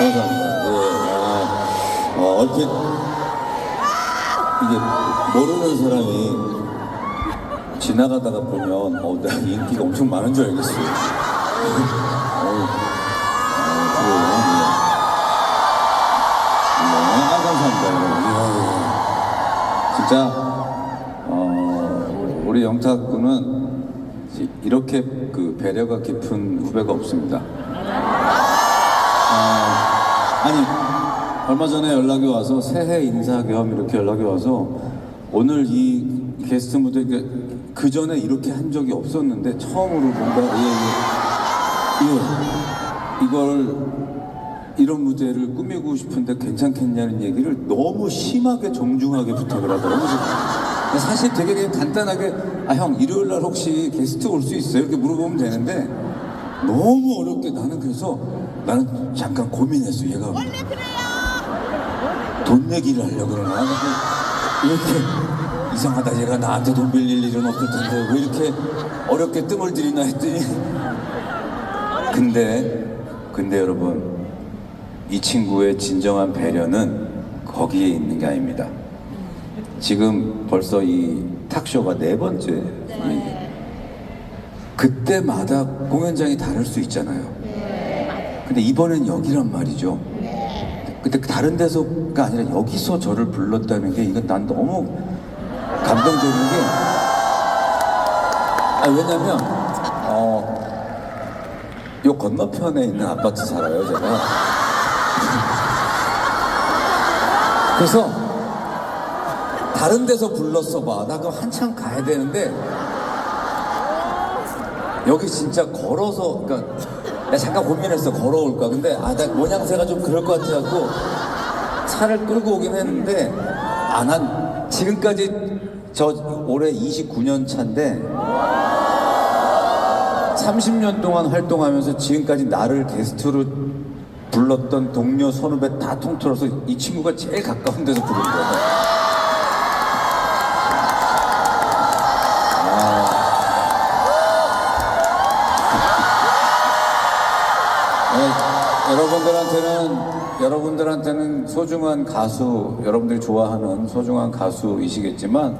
예. 어, 얼핏 이게 모르는 사람이 지나가다가 보면 어, 내가 인기가 엄청 많은 줄 알겠어요. 어우, 아, 그래요. 네. 네, 아, 감사합니다, 여러분. 진짜 우리 영탁 군은 이렇게 그 배려가 깊은 후배가 없습니다. 아, 아니 얼마 전에 연락이 와서 새해 인사 겸 이렇게 연락이 와서 오늘 이 게스트 무대 그 전에 이렇게 한 적이 없었는데 처음으로 뭔가 예, 예, 예, 이걸 이런 무대를 꾸미고 싶은데 괜찮겠냐는 얘기를 너무 심하게 정중하게 부탁을 하더라고요. 그래서 사실 되게 그냥 간단하게 아 형 일요일 날 혹시 게스트 올 수 있어요? 이렇게 물어보면 되는데 너무 어렵게 나는 그래서 나는 잠깐 고민했어 얘가. 돈 얘기를 하려고 그러나? 이렇게 이상하다. 얘가 나한테 돈 빌릴 일은 없을 텐데 왜 이렇게 어렵게 뜸을 들이나 했더니. 근데 근데 여러분 이 친구의 진정한 배려는 거기에 있는 게 아닙니다. 지금 벌써 이 탁쇼가 네 번째. 이- 그때마다 공연장이 다를 수 있잖아요. 근데 이번엔 여기란 말이죠. 근데 다른 데서가 아니라 여기서 저를 불렀다는 게 이건 난 너무 감동적인 게 아, 왜냐면 어, 요 건너편에 있는 아파트 살아요 제가. 그래서 다른 데서 불렀어 봐. 나 그럼 한참 가야 되는데 여기 진짜 걸어서 그러니까 내가 잠깐 고민했어 걸어올까. 근데 아나 모양새가 좀 그럴 것 같아갖고 차를 끌고 오긴 했는데 아난 지금까지 저 올해 29년 차인데 30년 동안 활동하면서 지금까지 나를 게스트로 불렀던 동료 선후배 다 통틀어서 이 친구가 제일 가까운 데서 부른. 네, 여러분들한테는 여러분들한테는 소중한 가수, 여러분들이 좋아하는 소중한 가수이시겠지만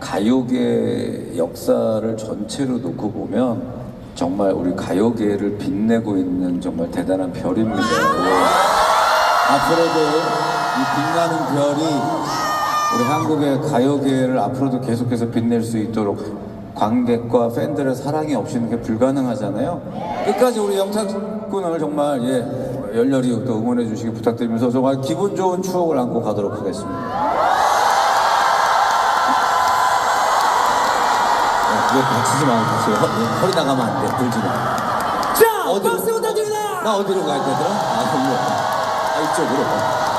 가요계 역사를 전체로 놓고 보면 정말 우리 가요계를 빛내고 있는 정말 대단한 별입니다. 예. 앞으로도 이 빛나는 별이 우리 한국의 가요계를 앞으로도 계속해서 빛낼 수 있도록 관객과 팬들의 사랑이 없이는 게 불가능하잖아요. 끝까지 우리 영탁 군을 정말 예, 열렬히 또 응원해 주시기 부탁드리면서 정말 기분 좋은 추억을 안고 가도록 하겠습니다. 왜 다치지 마세요. 허리 나가면 안 돼. 들지 마. 자, 어디로? 박수 부탁드립니다. 나 어디로 가야 되더라? 아, 일로. 아, 이쪽으로.